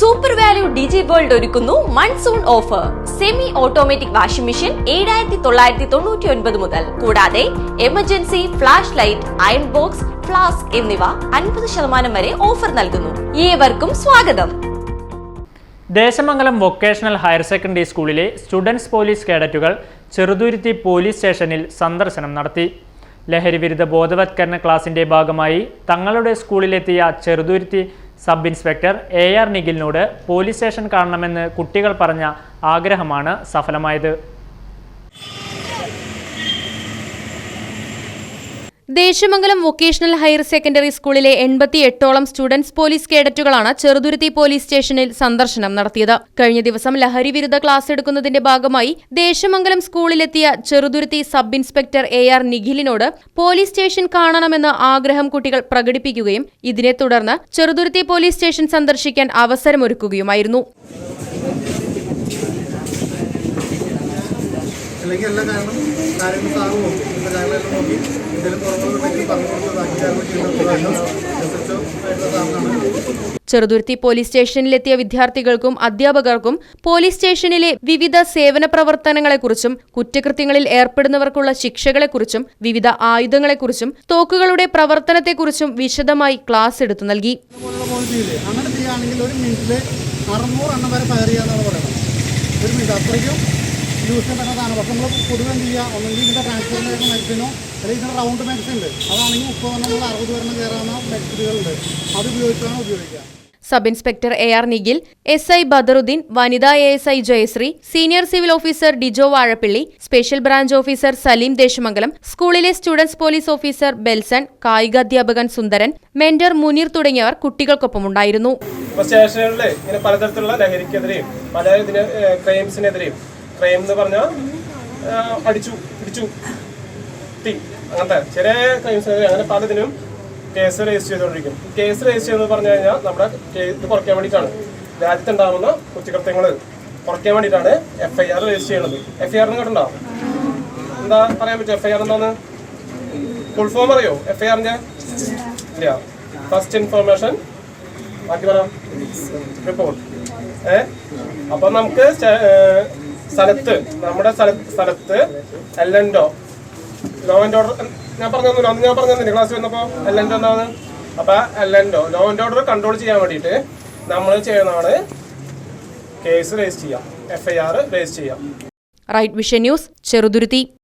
Super value digi world ഒരുക്കുന്നു monsoon offer semi automatic washing machine ഏഴായിരത്തി തൊള്ളായിരത്തി തൊണ്ണൂറ്റി ഒൻപത് മുതൽ. കൂടാതെ emergency flash light iron box flask എന്നിവ അൻപത് ശതമാനം വരെ ഓഫർ നൽകുന്നു. ഏവർക്കും സ്വാഗതം. ദേശമംഗലം വൊക്കേഷണൽ ഹയർ സെക്കൻഡറി സ്കൂളിലെ സ്റ്റുഡൻസ് പോലീസ് കേഡറ്റുകൾ ചെറുതുരുത്തി പോലീസ് സ്റ്റേഷനിൽ സന്ദർശനം നടത്തി. ലഹരിവിരുദ്ധ ബോധവത്കരണ ക്ലാസിന്റെ ഭാഗമായി തങ്ങളുടെ സ്കൂളിലെത്തിയ Cheruthuruthy sub inspector A R നിഖിലിനോട് police station കാണണമെന്ന് കുട്ടികൾ പറഞ്ഞ ആഗ്രഹമാണ് സഫലമായത്. ദേശമംഗലം വൊക്കേഷണൽ ഹയർ സെക്കൻഡറി സ്കൂളിലെ എൺപത്തി എട്ടോളം സ്റ്റുഡൻസ് പോലീസ് കേഡറ്റുകളാണ് ചെറുതുരുത്തി പോലീസ് സ്റ്റേഷനിൽ സന്ദർശനം നടത്തിയത്. കഴിഞ്ഞ ദിവസം ലഹരി വിരുദ്ധ ക്ലാസ് എടുക്കുന്നതിന്റെ ഭാഗമായി Desamangalam സ്കൂളിലെത്തിയ Cheruthuruthy sub inspector A R നിഖിലിനോട് police station കാണണമെന്ന് ആഗ്രഹം കുട്ടികൾ പ്രകടിപ്പിക്കുകയും ഇതിനെ തുടർന്ന് ചെറുതുരുത്തി പോലീസ് സ്റ്റേഷൻ സന്ദർശിക്കാൻ അവസരമൊരുക്കുകയുമായിരുന്നു. അല്ലെങ്കിൽ എല്ലാ കാരണം കാര്യങ്ങൾ സാറുമോ ഇന്നത്തെ കാര്യങ്ങളെല്ലാം നോക്കി. എന്തെങ്കിലും കുറവുകളുണ്ടെങ്കിൽ പറഞ്ഞു കൊടുത്ത് ബാക്കി കാര്യങ്ങൾ ചെയ്യുന്ന എസ് ആയിട്ടുള്ള സാറിനാണ് ചെറുതുരുത്തി പോലീസ് സ്റ്റേഷനിലെത്തിയ വിദ്യാർത്ഥികൾക്കും അധ്യാപകർക്കും പോലീസ് സ്റ്റേഷനിലെ വിവിധ സേവന പ്രവർത്തനങ്ങളെക്കുറിച്ചും കുറ്റകൃത്യങ്ങളിൽ ഏർപ്പെടുന്നവർക്കുള്ള ശിക്ഷകളെക്കുറിച്ചും വിവിധ ആയുധങ്ങളെക്കുറിച്ചും തോക്കുകളുടെ പ്രവർത്തനത്തെക്കുറിച്ചും വിശദമായി ക്ലാസ് എടുത്തു നൽകി. അങ്ങനെ ചെയ്യുകയാണെങ്കിൽ ഒരു മിനിറ്റിൽ അറുന്നൂറ് എണ്ണം വരെ ഫയർ ചെയ്യാന്നാണ് പറയുന്നത് ഒരു മിനിറ്റ് അത്രയ്ക്കും യൂസ് ചെയ്യാൻ പറ്റുന്നതാണ് പക്ഷെ നമ്മൾ പൊതുവെ എന്ത് ചെയ്യുക ഒന്നെങ്കിൽ ഇതിന്റെ ട്രാൻസ്ഫർ വരുന്ന മെഡിസിനോ അല്ലെങ്കിൽ ഇതിന്റെ റൗണ്ട് മെഡിസിൻ ഉണ്ട്. അതാണെങ്കിൽ മുപ്പത് എണ്ണം അറുപത് വരണം കയറാവുന്ന മെഡിസിനുകളുണ്ട് അത് ഉപയോഗിച്ചാണ് ഉപയോഗിക്കുക. Sub inspector A R Nikhil S I Badaruddin വനിതാ A S I Jayasree senior civil officer Dijo Vazhappilly special branch officer Saleem Desamangalam സ്കൂളിലെ സ്റ്റുഡൻസ് പോലീസ് ഓഫീസർ ബെൽസൺ കായിക അധ്യാപകൻ സുന്ദരൻ മെന്റർ മുനീർ തുടങ്ങിയവർ കുട്ടികൾക്കൊപ്പം ഉണ്ടായിരുന്നു. സ്റ്റേഷനുകളിൽ ഇങ്ങനെ പലതരത്തിലുള്ള ലഹരിക്കെതിരെയും പല ഇതിന് ക്രൈംസിനെതിരെയും ക്രൈം എന്ന് പറഞ്ഞാൽ അടിച്ചു പിടിച്ചു. തീ അങ്ങനത്തെ ചെറിയ ക്രൈംസ് അങ്ങനെ പലതിനും കേസ് രജിസ്റ്റർ ചെയ്തുകൊണ്ടിരിക്കും. കേസ് രജിസ്റ്റർ ചെയ്യുന്നത് പറഞ്ഞു കഴിഞ്ഞാൽ നമ്മുടെ ഇത് കുറയ്ക്കാൻ വേണ്ടിയിട്ടാണ്. രാജ്യത്തുണ്ടാകുന്ന കുറ്റകൃത്യങ്ങൾ കുറയ്ക്കാൻ വേണ്ടിയിട്ടാണ് എഫ് ഐ ആർ രജിസ്റ്റർ ചെയ്യുന്നത്. എഫ് ഐ ആറിന് കേട്ടുണ്ടോ എന്താ പറയാൻ പറ്റും എഫ് ഐ ആർ എന്താന്ന്? ഫുൾ ഫോം അറിയോ? എഫ് ഐ ആറിന്റെ ഇല്ല. ഫസ്റ്റ് ഇൻഫർമേഷൻ ബാക്കി പറ. റിപ്പോർട്ട് ഏ? അപ്പൊ നമുക്ക് സ്ഥലത്ത് നമ്മുടെ സ്ഥല- സ്ഥലത്ത് എല്ലോ ലോ ആൻഡ് ഓർഡർ ഞാൻ പറഞ്ഞു അന്ന് ഞാൻ പറഞ്ഞു ക്ലാസ് വന്നപ്പോ എല്ലോ എന്താണ് അപ്പൊ എല്ലോ ലോ ആൻഡ് ഓർഡർ കൺട്രോൾ ചെയ്യാൻ വേണ്ടിയിട്ട് നമ്മൾ ചെയ്യുന്നതാണ് കേസ് രജിസ്റ്റർ ചെയ്യാം. എഫ് ഐ ആർ രജിസ്റ്റർ ചെയ്യാം. Right Vision News Cheruthuruthy